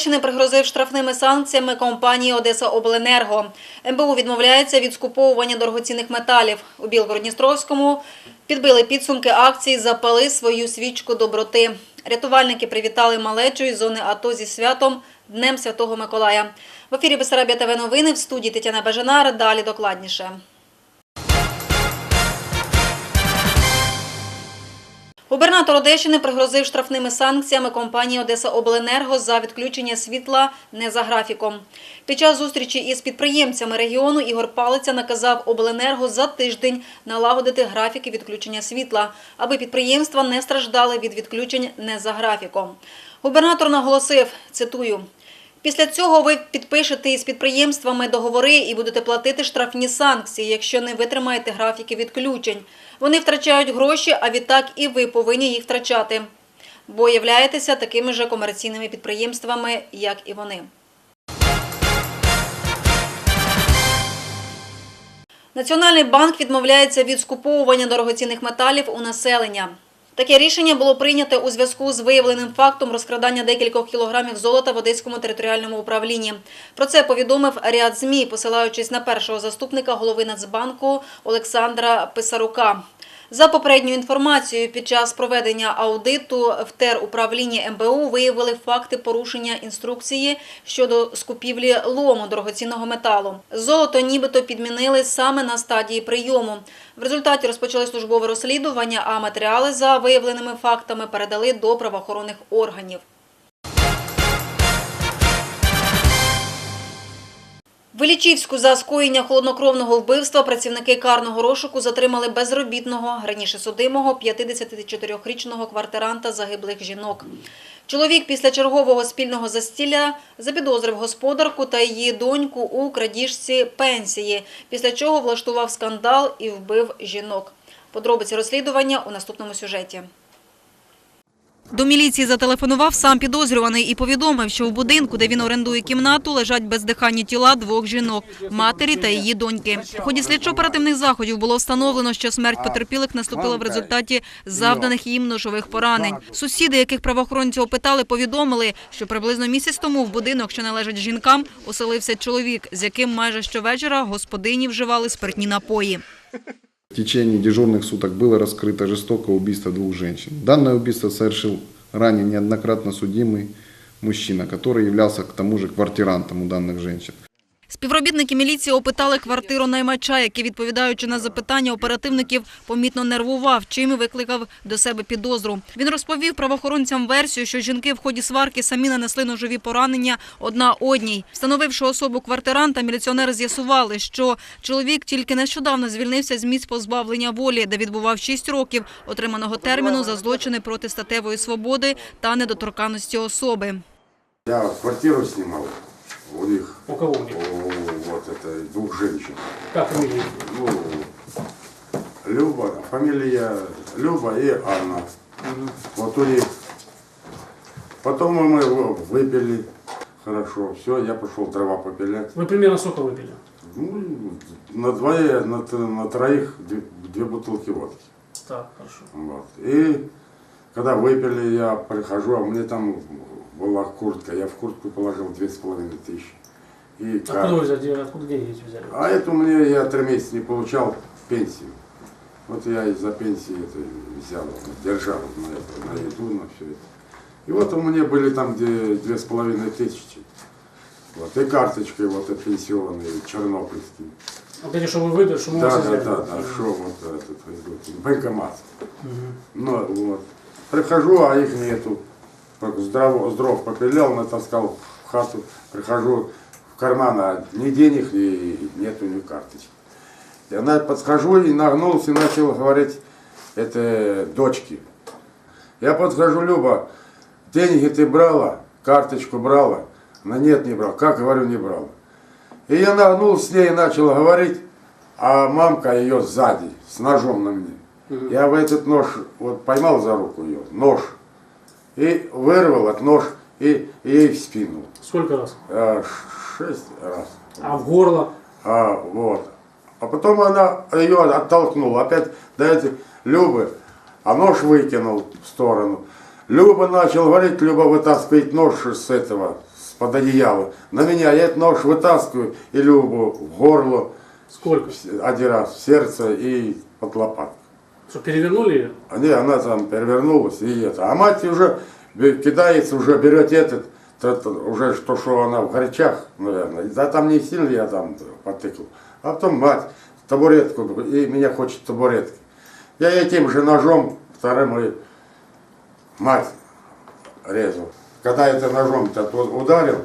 Одещини пригрозив штрафними санкціями компанії Одеса Обленерго. МБУ відмовляється від скуповування дорогоцінних металів. У Білгородністровському підбили підсумки акції Запали свою свічку доброти. Рятувальники привітали малечу із зони АТО зі святом Днем Святого Миколая. В ефірі Бесарабія ТВ новини в студії Тетяна Бажанар. Далі докладніше. Губернатор Одещини пригрозив штрафними санкціями компанії Одеса Обленерго за відключення світла не за графіком. Під час зустрічі із підприємцями регіону Ігор Палиця наказав Обленерго за тиждень налагодити графіки відключення світла, аби підприємства не страждали від відключень не за графіком. Губернатор наголосив, цитую, Після цього ви підпишете із підприємствами договори і будете платити штрафні санкції, якщо не витримаєте графіки відключень. Вони втрачають гроші, а відтак і ви повинні їх втрачати. Бо являєтеся такими же комерційними підприємствами, як і вони. Національний банк відмовляється від скуповування дорогоцінних металів у населення. Таке рішення було прийнято у зв'язку з виявленим фактом розкрадання декількох кілограмів золота в Одеському територіальному управлінні. Про це повідомив ряд ЗМІ, посилаючись на першого заступника голови Нацбанку Олександра Писарука. За попередньою інформацією, під час проведення аудиту в теруправлінні МБУ виявили факти порушення інструкції щодо скупівлі лому дорогоцінного металу. Золото нібито підмінили саме на стадії прийому. В результаті розпочали службове розслідування, а матеріали за виявленими фактами передали до правоохоронних органів. В Ілічівську за скоєння холоднокровного вбивства працівники карного розшуку затримали безробітного, раніше судимого, 54-річного квартиранта загиблих жінок. Чоловік після чергового спільного застілля запідозрив господарку та її доньку у крадіжці пенсії, після чого влаштував скандал і вбив жінок. Подробиці розслідування у наступному сюжеті. До міліції зателефонував сам підозрюваний і повідомив, що в будинку, де він орендує кімнату, лежать бездиханні тіла двох жінок – матері та її доньки. В ході слідчо-оперативних заходів було встановлено, що смерть потерпілих наступила в результаті завданих їм ножових поранень. Сусіди, яких правоохоронці опитали, повідомили, що приблизно місяць тому в будинок, що належить жінкам, оселився чоловік, з яким майже щовечора господині вживали спиртні напої. В течение дежурных суток было раскрыто жестокое убийство двух женщин. Данное убийство совершил ранее неоднократно судимый мужчина, который являлся к тому же квартирантом у данных женщин. Співробітники міліції опитали квартиру наймача, який, відповідаючи на запитання оперативників, помітно нервував, чим і викликав до себе підозру. Він розповів правоохоронцям версію, що жінки в ході сварки самі нанесли ножові поранення одна одній. Встановивши особу квартиранта, міліціонери з'ясували, що чоловік тільки нещодавно звільнився з місць позбавлення волі, де відбував 6 років отриманого терміну за злочини проти статевої свободи та недоторканності особи. Я квартиру снимал у них, У кого у них? Это, двух женщин. Как фамилия? Ну, Люба, фамилия Люба и Анна. Вот у них. Потом мы в- выпили. Хорошо, все, я пошел дрова попилять. Вы примерно сколько выпили? Ну, на двое, на, на троих две, две бутылки водки. Так, хорошо. Вот. И когда выпили, я прихожу, а мне там была куртка. Я в куртку положил две с половиной тысячи. И Откуда вы взяли, откуда деньги эти взяли? А это мне я три месяца не получал пенсию. Вот я из-за пенсии это взял, держал на, это, на еду, на все это. И вот у меня были там две, две с половиной тысячи. Вот, и карточкой вот этой пенсионной, чернобыльские. Вот эти, что вы выдали, что мы Да, да, взяли? да, да, что вот этот, банкомат. Ну, вот. Прихожу, а их нету. Так Здраво, здров попилял, натаскал в хату. Прихожу в карман, а ни денег, ни нету, ни карточки. Я на- подхожу и нагнулся и начал говорить, это дочки. Я подхожу, Люба, деньги ты брала, карточку брала? Она нет, не брал. Как, говорю, не брала. И я нагнулся с ней и начал говорить, а мамка ее сзади, с ножом на мне. Я в этот нож вот поймал за руку ее, нож, и вырвал от нож и, и ей в спину. Сколько раз? Шесть раз. А в горло? А, вот. А потом она ее оттолкнула. Опять дайте Любы, а нож выкинул в сторону. Люба начал говорить, Люба вытаскивает нож с этого, под одеяло. На меня я этот нож вытаскиваю и Любу в горло Сколько? один раз, в сердце и под лопатку. Что, перевернули ее? А не, она там перевернулась и это. А мать уже бе- кидается, уже берет этот, тот, уже что, что она в горячах, наверное. Да там не сильно я там потыкал. А потом мать табуретку, и меня хочет табуретки. Я этим же ножом вторым и мать резал. Когда это ножом-то ударил,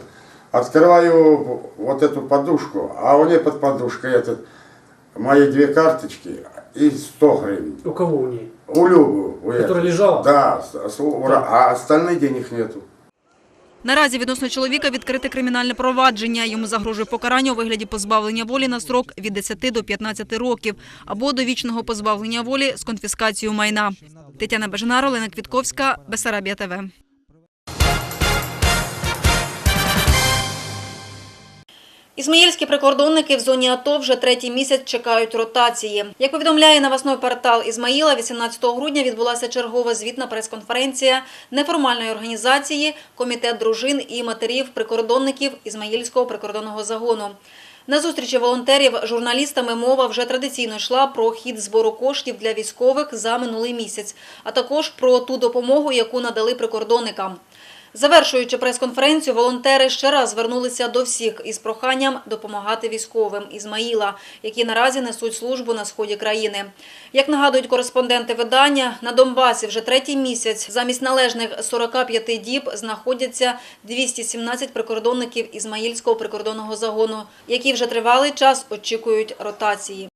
открываю вот эту подушку, а у нее под подушкой этот, мои две карточки и 100 гривен. У кого у ней? У Любы. у Которая этой. лежала? Да, а остальных денег нету. Наразі відносно чоловіка відкрите кримінальне провадження. Йому загрожує покарання у вигляді позбавлення волі на строк від 10 до 15 років або довічного позбавлення волі з конфіскацією майна. Тетяна Бежанар, Олена Квітковська, Бесарабія ТВ. Ізмаїльські прикордонники в зоні АТО вже третій місяць чекають ротації. Як повідомляє новосний портал Ізмаїла, 18 грудня відбулася чергова звітна прес-конференція неформальної організації Комітет дружин і матерів прикордонників Ізмаїльського прикордонного загону. На зустрічі волонтерів журналістами мова вже традиційно йшла про хід збору коштів для військових за минулий місяць, а також про ту допомогу, яку надали прикордонникам. Завершуючи прес-конференцію, волонтери ще раз звернулися до всіх із проханням допомагати військовим Ізмаїла, які наразі несуть службу на сході країни. Як нагадують кореспонденти видання, на Донбасі вже третій місяць замість належних 45 діб знаходяться 217 прикордонників Ізмаїльського прикордонного загону, які вже тривалий час очікують ротації.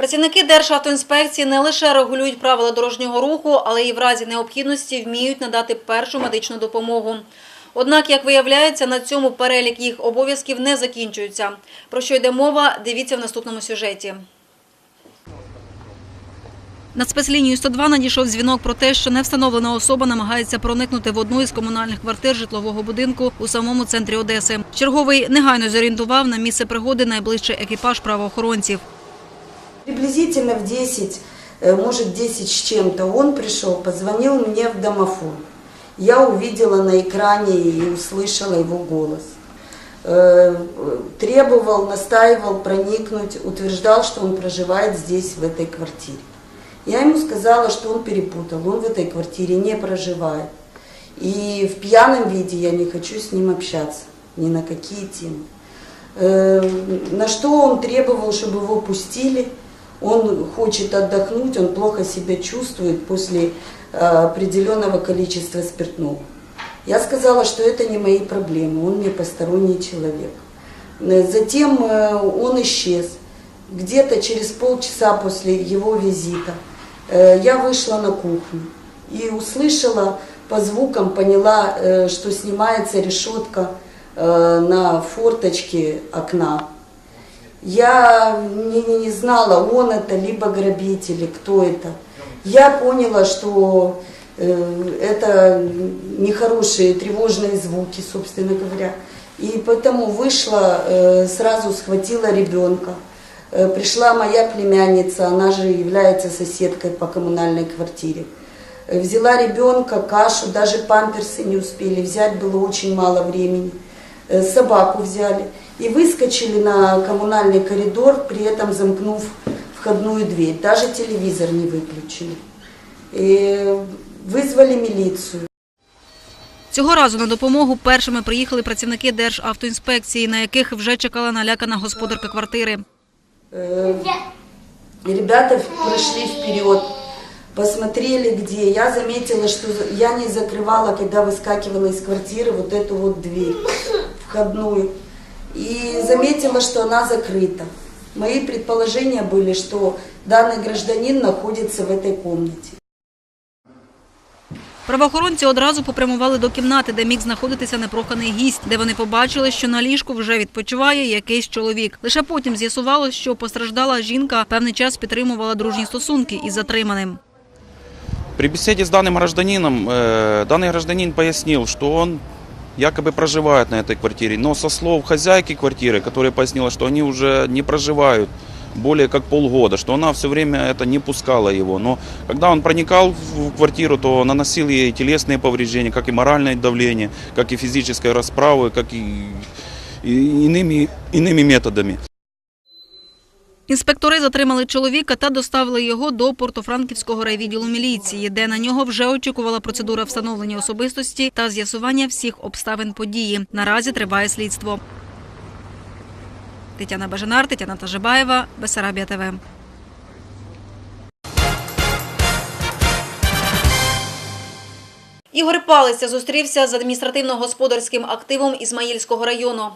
Працівники Державтоінспекції не лише регулюють правила дорожнього руху, але й в разі необхідності вміють надати першу медичну допомогу. Однак, як виявляється, на цьому перелік їх обов'язків не закінчується. Про що йде мова, дивіться в наступному сюжеті. На спецлінію 102 надійшов дзвінок про те, що невстановлена особа намагається проникнути в одну із комунальних квартир житлового будинку у самому центрі Одеси. Черговий негайно зорієнтував на місце пригоди найближчий екіпаж правоохоронців. Приблизительно в 10, э, может 10 с чем-то, он пришел, позвонил мне в домофон. Я увидела на экране и услышала его голос. Э, Требовал, настаивал проникнуть, утверждал, что он проживает здесь, в этой квартире. Я ему сказала, что он перепутал, он в этой квартире не проживает. И в пьяном виде я не хочу с ним общаться, ни на какие темы. Э, На что он требовал, чтобы его пустили. Он хочет отдохнуть, он плохо себя чувствует после э, определенного количества спиртного. Я сказала, что это не мои проблемы, он мне посторонний человек. Э, Затем э, он исчез. Где-то через полчаса после его визита я вышла на кухню и услышала по звукам, поняла, что снимается решетка на форточке окна. Я не, не- не знала, он это, либо грабитель, кто это. Я поняла, что э, это нехорошие тревожные звуки, собственно говоря. И поэтому вышла, э, сразу схватила ребенка. Э, Пришла моя племянница, она же является соседкой по коммунальной квартире. Э, Взяла ребенка, кашу, даже памперсы не успели взять, было очень мало времени. Э, Собаку взяли и выскочили на коммунальный коридор, при этом замкнув входную дверь. Даже телевизор не выключили. И вызвали милицию. Цього разу на допомогу першими приїхали працівники Державтоінспекції, на яких вже чекала налякана господарка квартири. Э, Ребята прошли вперед, посмотрели где. Я заметила, что за- я не закрывала, когда выскакивала из квартиры, вот эту вот дверь входную. И заметила, что она закрыта. Мои предположения были, что данный гражданин находится в этой комнате. Правоохоронці одразу попрямували до кімнати, де міг знаходитися непроханий гість, де вони побачили, що на ліжку вже відпочиває якийсь чоловік. Лише потім з'ясувалось, що постраждала жінка певний час підтримувала дружні стосунки із затриманим. При беседе с данным гражданином, э, данный гражданин пояснил, что он якобы проживает на этой квартире, но со слов хозяйки квартиры, которая пояснила, что они уже не проживают более как полгода, что она все время это не пускала его. Но когда он проникал в квартиру, то наносил ей телесные повреждения, как и моральное давление, как и физической расправы, как и иными, иными методами. Інспектори затримали чоловіка та доставили його до Портофранківського райвідділу міліції, де на нього вже очікувала процедура встановлення особистості та з'ясування всіх обставин події. Наразі триває слідство. Тетяна Бажанар, Тетяна Тажибаєва, Бесарабія ТВ. Ігор Палиця зустрівся з адміністративно-господарським активом Ізмаїльського району.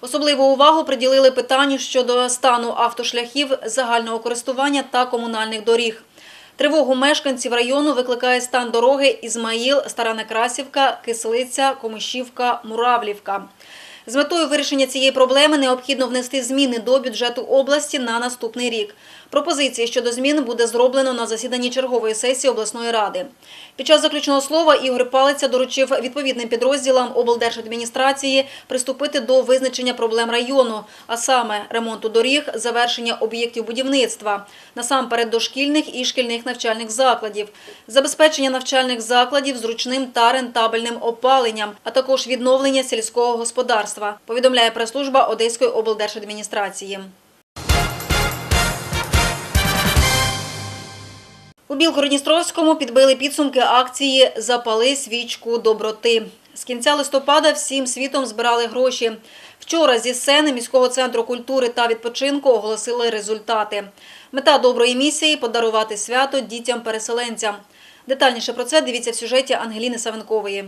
Особливу увагу приділили питанню щодо стану автошляхів загального користування та комунальних доріг. Тривогу мешканців району викликає стан дороги Ізмаїл, Стара Некрасівка, Кислиця, Комишівка, Муравлівка. З метою вирішення цієї проблеми необхідно внести зміни до бюджету області на наступний рік. Пропозиції щодо змін буде зроблено на засіданні чергової сесії обласної ради. Під час заключного слова Ігор Палиця доручив відповідним підрозділам облдержадміністрації приступити до визначення проблем району, а саме ремонту доріг, завершення об'єктів будівництва, насамперед дошкільних і шкільних навчальних закладів, забезпечення навчальних закладів зручним та рентабельним опаленням, а також відновлення сільського господарства, повідомляє прес-служба Одеської облдержадміністрації. У Білгородністровському підбили підсумки акції Запали свічку доброти. З кінця листопада всім світом збирали гроші. Вчора зі сцени міського центру культури та відпочинку оголосили результати. Мета доброї місії подарувати свято дітям-переселенцям. Детальніше про це дивіться в сюжеті Ангеліни Савенкової.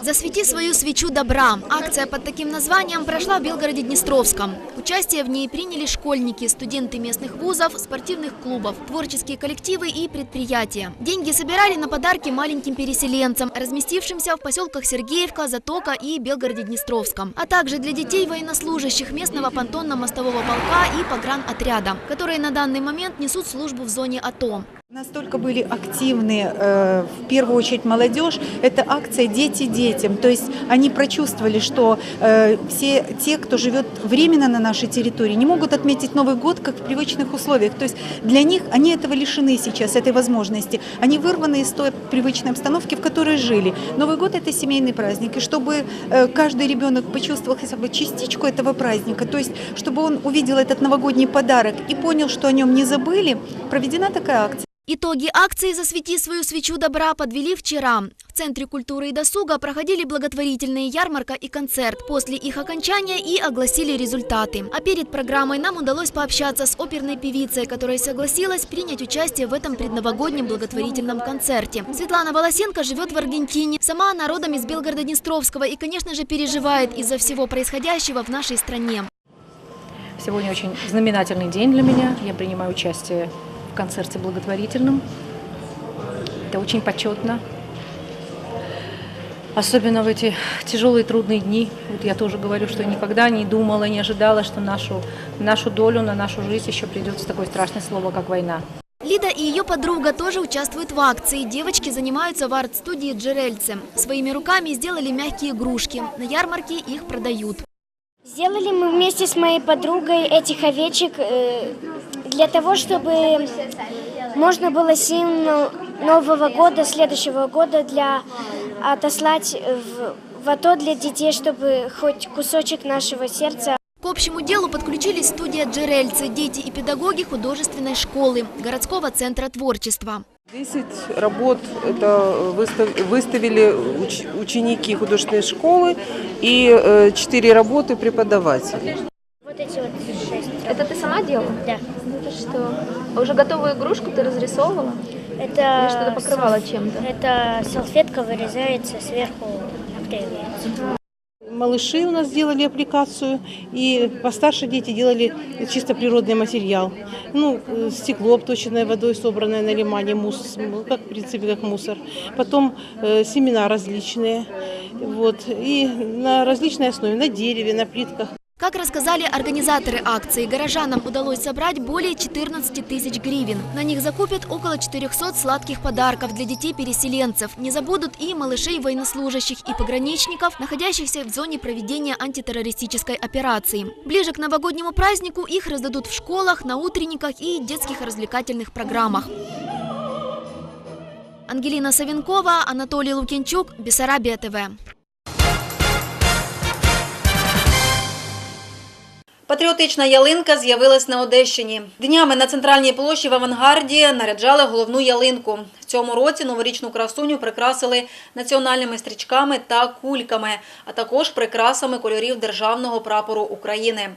«Засвети свою свечу добра». Акция под таким названием прошла в Белгороде-Днестровском. Участие в ней приняли школьники, студенты местных вузов, спортивных клубов, творческие коллективы и предприятия. Деньги собирали на подарки маленьким переселенцам, разместившимся в поселках Сергеевка, Затока и Белгороде-Днестровском, а также для детей военнослужащих местного понтонно-мостового полка и погранотряда, которые на данный момент несут службу в зоне АТО. Настолько были активны, э, в первую очередь молодежь, это акция «Дети детям». То есть они прочувствовали, что э, все те, кто живет временно на нашей территории, не могут отметить Новый год как в привычных условиях. То есть для них они этого лишены сейчас, этой возможности. Они вырваны из той привычной обстановки, в которой жили. Новый год – это семейный праздник. И чтобы э, каждый ребенок почувствовал хотя бы частичку этого праздника, то есть чтобы он увидел этот новогодний подарок и понял, что о нем не забыли, проведена такая акция. Итоги акции «Засвети свою свечу добра» подвели вчера. В Центре культуры и досуга проходили благотворительные ярмарка и концерт. После их окончания и огласили результаты. А перед программой нам удалось пообщаться с оперной певицей, которая согласилась принять участие в этом предновогоднем благотворительном концерте. Светлана Волосенко живет в Аргентине. Сама она родом из Белгорода-Днестровского и, конечно же, переживает из-за всего происходящего в нашей стране. Сегодня очень знаменательный день для меня. Я принимаю участие концерте благотворительном. Это очень почетно. Особенно в эти тяжелые трудные дни. Вот я тоже говорю, что никогда не думала, не ожидала, что нашу, нашу долю, на нашу жизнь еще придется такое страшное слово, как война. Лида и ее подруга тоже участвуют в акции. Девочки занимаются в арт-студии Джерельце. Своими руками сделали мягкие игрушки. На ярмарке их продают. Сделали мы вместе с моей подругой этих овечек э, для того, чтобы можно было символ Нового года, следующего года для отослать в, в АТО для детей, чтобы хоть кусочек нашего сердца К общему делу подключились студия Джерельце, дети и педагоги художественной школы, городского центра творчества. 10 работ это выстав- выставили уч- ученики художественной школы и 4 работы преподаватели. вот эти вот шесть. Это ты сама делала? Да. Что? А уже готовую игрушку ты разрисовывала? Это Или что-то покрывала чем-то? Это салфетка вырезается сверху наклеивается. Малыши у нас делали аппликацию, и постарше дети делали чисто природный материал. Ну, э, стекло, обточенное водой, собранное на лимане, мус, ну, как, в принципе, как мусор. Потом э, семена различные, вот, и на различной основе, на дереве, на плитках. Как рассказали организаторы акции, горожанам удалось собрать более 14 тысяч гривен. На них закупят около 400 сладких подарков для детей-переселенцев. Не забудут и малышей военнослужащих и пограничников, находящихся в зоне проведения антитеррористической операции. Ближе к новогоднему празднику их раздадут в школах, на утренниках и детских развлекательных программах. Ангелина Савенкова, Анатолий Лукинчук, Бессарабия ТВ. Патріотична ялинка з'явилась на Одещині. Днями на центральній площі в авангарді наряджали головну ялинку. В цьому році новорічну красуню прикрасили національними стрічками та кульками, а також прикрасами кольорів державного прапору України.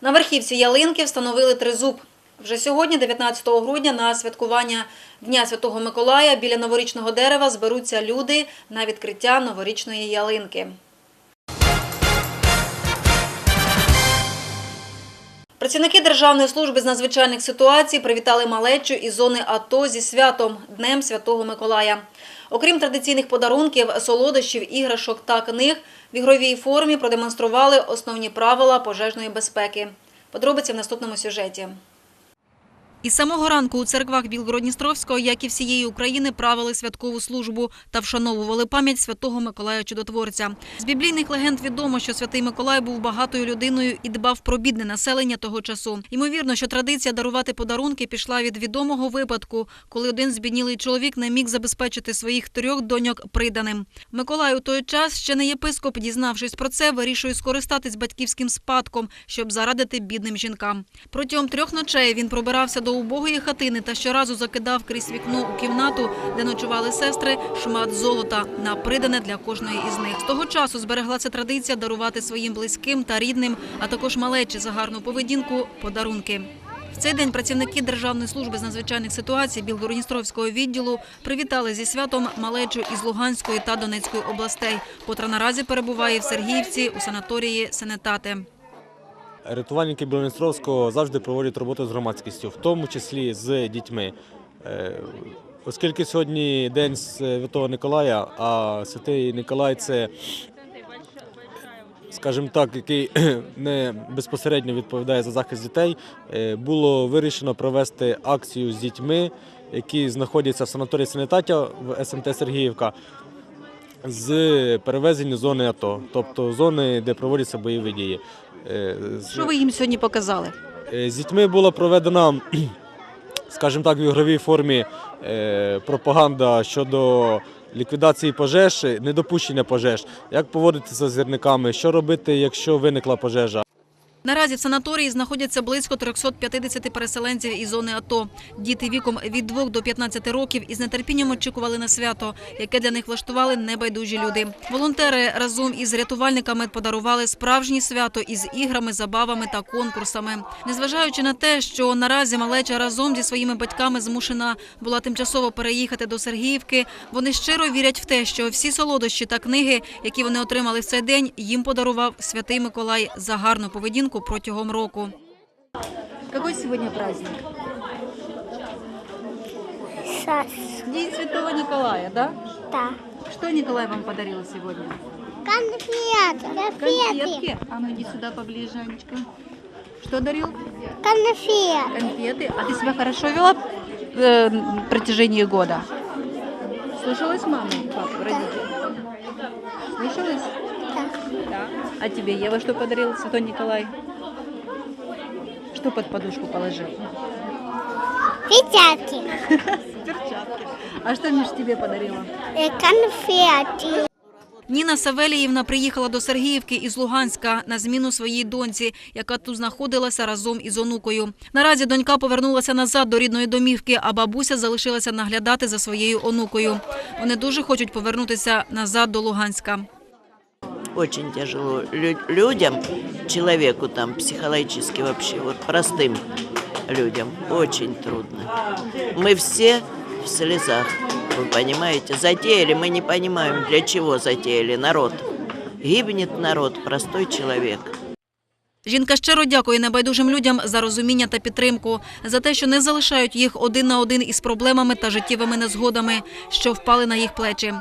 На верхівці ялинки встановили тризуб. Вже сьогодні, 19 грудня, на святкування Дня Святого Миколая біля новорічного дерева зберуться люди на відкриття новорічної ялинки. Працівники Державної служби з надзвичайних ситуацій привітали малечу із зони АТО зі святом – Днем Святого Миколая. Окрім традиційних подарунків, солодощів, іграшок та книг, в ігровій формі продемонстрували основні правила пожежної безпеки. Подробиці в наступному сюжеті. Із самого ранку у церквах Білгородністровського, як і всієї України, правили святкову службу та вшановували пам'ять святого Миколая Чудотворця. З біблійних легенд відомо, що святий Миколай був багатою людиною і дбав про бідне населення того часу. Ймовірно, що традиція дарувати подарунки пішла від відомого випадку, коли один збіднілий чоловік не міг забезпечити своїх трьох доньок приданим. Миколай у той час ще не єпископ, дізнавшись про це, вирішує скористатись батьківським спадком, щоб зарадити бідним жінкам. Протягом трьох ночей він пробирався до убогої хатини та щоразу закидав крізь вікно у кімнату, де ночували сестри, шмат золота на придане для кожної із них. З того часу збереглася традиція дарувати своїм близьким та рідним, а також малечі за гарну поведінку подарунки. В цей день працівники Державної служби з надзвичайних ситуацій Білгородністровського відділу привітали зі святом малечу із Луганської та Донецької областей, котра наразі перебуває в Сергіївці у санаторії Сенетати. Рятувальники Білоністровського завжди проводять роботу з громадськістю, в тому числі з дітьми. Е, Оскільки сьогодні день Святого Николая, а Святий Николай це, скажімо так, який не безпосередньо відповідає за захист дітей, е, було вирішено провести акцію з дітьми, які знаходяться в санаторії Санітатя в СМТ Сергіївка з перевезення зони АТО, тобто зони, де проводяться бойові дії. Е, Що ви їм сьогодні показали? Е, З дітьми була проведена, скажімо так, в ігровій формі е, пропаганда щодо ліквідації пожеж, недопущення пожеж, як поводитися з зірниками, що робити, якщо виникла пожежа. Наразі в санаторії знаходяться близько 350 переселенців із зони АТО. Діти віком від 2 до 15 років із нетерпінням очікували на свято, яке для них влаштували небайдужі люди. Волонтери разом із рятувальниками подарували справжнє свято із іграми, забавами та конкурсами. Незважаючи на те, що наразі малеча разом зі своїми батьками змушена була тимчасово переїхати до Сергіївки, вони щиро вірять в те, що всі солодощі та книги, які вони отримали в цей день, їм подарував святий Миколай за гарну поведінку протягом року. Який сьогодні праздник? День Святого Николая, да? Да. Что Николай вам подарил сегодня? Конфеты. Конфетки. А ну иди сюда поближе, Анечка. Что дарил? Конфеты. Конфеты. А ты себя хорошо вела э, на протяжении года? Слушалась мамы, папу, родителей? Слушалась? Да. А тебе Ева что подарил Святой Николай? Что под подушку положил? Перчатки. Перчатки. А что Миш тебе подарила? Э, Конфеты. Ніна Савеліївна приїхала до Сергіївки із Луганська на зміну своїй доньці, яка тут знаходилася разом із онукою. Наразі донька повернулася назад до рідної домівки, а бабуся залишилася наглядати за своєю онукою. Вони дуже хочуть повернутися назад до Луганська Очень тяжело Лю- людям, человеку там психологически вообще, вот простым людям, очень трудно. Мы все в слезах, вы понимаете. Затеяли, мы не понимаем, для чего затеяли народ. Гибнет народ, простой человек. Жінка щиро дякує небайдужим людям за розуміння та підтримку, за те, що не залишають їх один на один із проблемами та життєвими незгодами, що впали на їх плечі.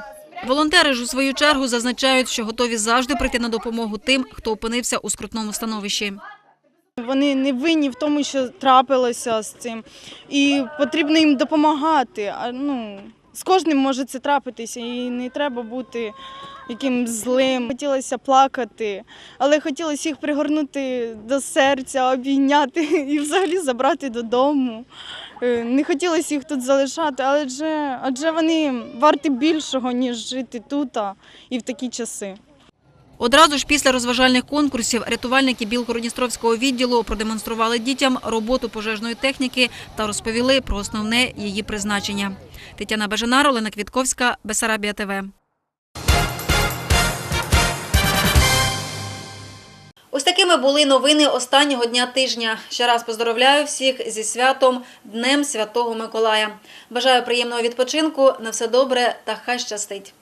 Волонтери ж у свою чергу зазначають, що готові завжди прийти на допомогу тим, хто опинився у скрутному становищі. Вони не винні в тому, що трапилося з цим, і потрібно їм допомагати. Ну з кожним може це трапитися, і не треба бути якимсь злим. Хотілося плакати, але хотілося їх пригорнути до серця, обійняти і взагалі забрати додому. Е, Не хотілося їх тут залишати, але адже, адже вони варті більшого, ніж жити тут і в такі часи. Одразу ж після розважальних конкурсів рятувальники Білгородністровського відділу продемонстрували дітям роботу пожежної техніки та розповіли про основне її призначення. Тетяна Бажанар, Олена Квітковська, Бесарабія ТВ. Такими були новини останнього дня тижня. Ще раз поздоровляю всіх зі святом Днем Святого Миколая. Бажаю приємного відпочинку, на все добре та хай щастить.